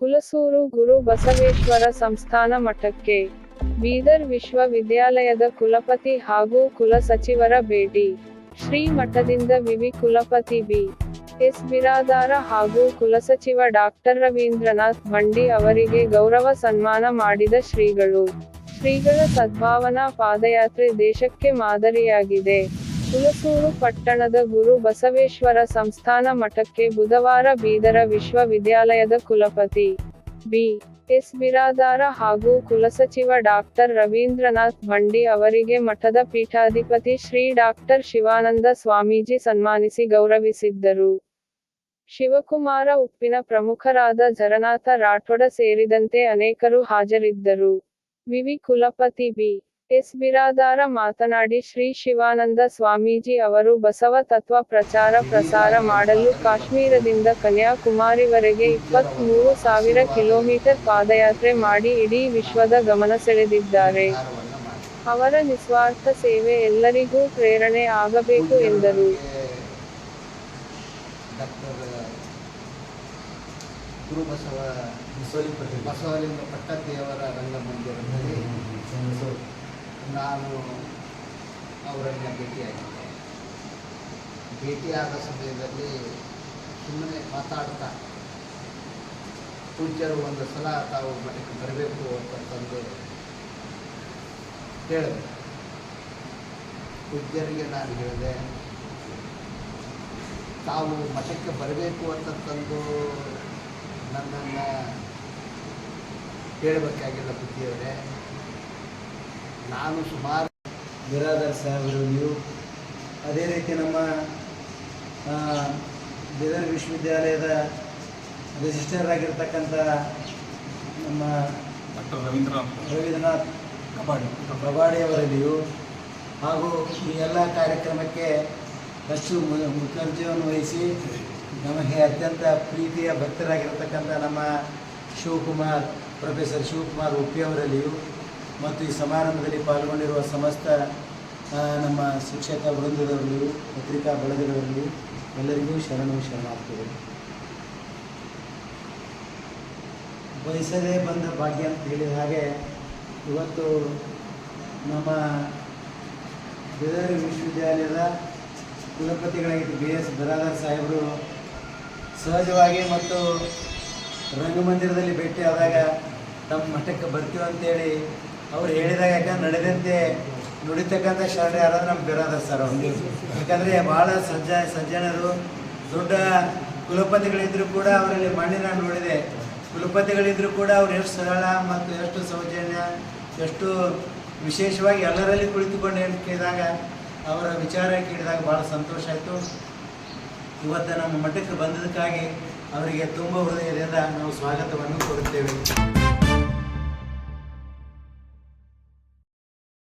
ಹುಲಸೂರು ಗುರು ಬಸವೇಶ್ವರ ಸಂಸ್ಥಾನ ಮಠಕ್ಕೆ ಬೀದರ್ ವಿಶ್ವವಿದ್ಯಾಲಯದ ಕುಲಪತಿ ಹಾಗೂ ಕುಲಸಚಿವರ ಭೇಟಿ. ಶ್ರೀ ಮಠದಿಂದ ವಿವಿ ಕುಲಪತಿ ಬಿ. ಎಸ್. ಬಿರಾದಾರ ಹಾಗೂ ಕುಲಸಚಿವ ಡಾಕ್ಟರ್ ರವೀಂದ್ರನಾಥ್ ಬಂಡಿ ಅವರಿಗೆ ಗೌರವ ಸನ್ಮಾನ ಮಾಡಿದ ಶ್ರೀಗಳು. ಶ್ರೀಗಳ ಸದ್ಭಾವನಾ ಪಾದಯಾತ್ರೆ ದೇಶಕ್ಕೆ ಮಾದರಿಯಾಗಿದೆ. ಹುಲಸೂರು ಪಟ್ಟಣದ ಗುರು ಬಸವೇಶ್ವರ ಸಂಸ್ಥಾನ ಮಠಕ್ಕೆ ಬುಧವಾರ ಬೀದರ ವಿಶ್ವವಿದ್ಯಾಲಯದ ಕುಲಪತಿ ಬಿ. ಎಸ್. ಬಿರಾದಾರ ಹಾಗೂ ಕುಲಸಚಿವ ಡಾಕ್ಟರ್ ರವೀಂದ್ರನಾಥ್ ಬಂಡಿ ಅವರಿಗೆ ಮಠದ ಪೀಠಾಧಿಪತಿ ಶ್ರೀ ಡಾಕ್ಟರ್ ಶಿವಾನಂದ ಸ್ವಾಮೀಜಿ ಸನ್ಮಾನಿಸಿ ಗೌರವಿಸಿದ್ದರು. ಶಿವಕುಮಾರ ಉಪ್ಪಿನ ಪ್ರಮುಖರಾದ ಜರನಾಥ ರಾಠೋಡ ಸೇರಿದಂತೆ ಅನೇಕರು ಹಾಜರಿದ್ದರು. ವಿವಿ ಕುಲಪತಿ ಬಿ. ಎಸ್ ಬಿರಾದಾರ ಮಾತನಾಡಿ, ಶ್ರೀ ಶಿವಾನಂದ ಸ್ವಾಮೀಜಿ ಅವರು ಬಸವ ತತ್ವ ಪ್ರಚಾರ ಪ್ರಸಾರ ಮಾಡಲು ಕಾಶ್ಮೀರದಿಂದ ಕನ್ಯಾಕುಮಾರಿವರೆಗೆ ಇಪ್ಪತ್ತ್ ಮೂರು ಸಾವಿರ ಕಿಲೋಮೀಟರ್ ಪಾದಯಾತ್ರೆ ಮಾಡಿ ಇಡೀ ವಿಶ್ವದ ಗಮನ ಸೆಳೆದಿದ್ದಾರೆ. ಅವರ ನಿಸ್ವಾರ್ಥ ಸೇವೆ ಎಲ್ಲರಿಗೂ ಪ್ರೇರಣೆ ಆಗಬೇಕು ಎಂದರು. ಬಸವಲಿಂಗ ಪಟ್ಟದೇವರ ರಂಗಮಂದಿರದಲ್ಲಿ ನಾನು ಅವರನ್ನು ಭೇಟಿಯಾಗಿದ್ದೆ ಭೇಟಿಯಾದ ಸಮಯದಲ್ಲಿ ಸುಮ್ಮನೆ ಮಾತಾಡ್ತಾ ಪೂಜ್ಯರು ಒಂದು ಸಲ ತಾವು ಮಠಕ್ಕೆ ಬರಬೇಕು ಅಂತಂದು ಹೇಳಿದೆ ಪೂಜ್ಯರಿಗೆ ನಾನು ಹೇಳಿದೆ, ತಾವು ಮಠಕ್ಕೆ ಬರಬೇಕು ಅಂತಂದು ನನ್ನನ್ನು ಹೇಳಬೇಕಾಗಿಲ್ಲ ಬುದ್ಧಿಯವರೇ ನಾನು ಸುಮಾರು ಬಿರಾದರ್ ಸಾಹೇಬರು ನೀವು ಅದೇ ರೀತಿ ನಮ್ಮ ಬೀದರ್ ವಿಶ್ವವಿದ್ಯಾಲಯದ ರಿಜಿಸ್ಟರ್ ಆಗಿರ್ತಕ್ಕಂಥ ನಮ್ಮ ಡಾಕ್ಟರ್ ರವೀಂದ್ರನಾಥ್. ರವೀಂದ್ರನಾಥ್ ಕಬಾಡಿ ಕಬಾಡಿಯವರಲ್ಲಿಯೂ ಹಾಗೂ ಈ ಎಲ್ಲ ಕಾರ್ಯಕ್ರಮಕ್ಕೆ ಹೆಚ್ಚು ಮು- ಮುಖರ್ಜಿಯನ್ನು ವಹಿಸಿ ನಮಗೆ ಅತ್ಯಂತ ಪ್ರೀತಿಯ ಭಕ್ತರಾಗಿರ್ತಕ್ಕಂಥ ನಮ್ಮ ಶಿವಕುಮಾರ್ ಪ್ರೊಫೆಸರ್ ಶಿವಕುಮಾರ್ ಉಪ್ಪಿಯವರಲ್ಲಿಯೂ ಮತ್ತು ಈ ಸಮಾರಂಭದಲ್ಲಿ ಪಾಲ್ಗೊಂಡಿರುವ ಸಮಸ್ತ ನಮ್ಮ ಶಿಕ್ಷಕ ವೃಂದದವರಲ್ಲಿ, ಪತ್ರಿಕಾ ಬಳಗದವರಲ್ಲಿ ಎಲ್ಲರಿಗೂ ಶರಣು ಶರಣಾರ್ಥಿಗಳು. ಬಯಸದೇ ಬಂದ ಭಾಗ್ಯ ಅಂತ ಹೇಳಿದ ಹಾಗೆ ಇವತ್ತು ನಮ್ಮ ಬೇದರ್ ವಿಶ್ವವಿದ್ಯಾಲಯದ ಕುಲಪತಿಗಳಾಗಿದ್ದ ಬಿ ಎಸ್ ಬರಾದರ್ ಸಾಹೇಬರು ಸಹಜವಾಗಿ ಮತ್ತು ರಂಗಮಂದಿರದಲ್ಲಿ ಭೇಟಿ ಆದಾಗ ತಮ್ಮ ಮಠಕ್ಕೆ ಬರ್ತೀವಿ ಅಂತೇಳಿ ಅವ್ರು ಹೇಳಿದಾಗ ಯಾಕಂದ್ರೆ ನಡೆದಂತೆ ನುಡಿತಕ್ಕಂಥ ಶರಣ ಯಾರಾದ್ರೂ ನಮ್ಗೆ ಬೇರಾದ ಸರ್ ಅವ್ರಿಗೆ ಯಾಕಂದರೆ ಭಾಳ ಸಜ್ಜ ಸಜ್ಜನರು, ದೊಡ್ಡ ಕುಲಪತಿಗಳಿದ್ದರೂ ಕೂಡ ಅವರಲ್ಲಿ ಮಣ್ಣಿನ ನೋಡಿದೆ. ಕುಲಪತಿಗಳಿದ್ದರೂ ಕೂಡ ಅವ್ರು ಎಷ್ಟು ಸರಳ ಮತ್ತು ಎಷ್ಟು ಸೌಜನ್ಯ, ಎಷ್ಟು ವಿಶೇಷವಾಗಿ ಎಲ್ಲರಲ್ಲಿ ಕುಳಿತುಕೊಂಡು ಏನು ಕೇಳಿದಾಗ ಅವರ ವಿಚಾರ ಕೇಳಿದಾಗ ಭಾಳ ಸಂತೋಷ ಆಯಿತು. ಇವತ್ತು ನಮ್ಮ ಮಠಕ್ಕೆ ಬಂದದಕ್ಕಾಗಿ ಅವರಿಗೆ ತುಂಬ ಹೃದಯದಿಂದ ನಾವು ಸ್ವಾಗತವನ್ನು ಕೊಡುತ್ತೇವೆ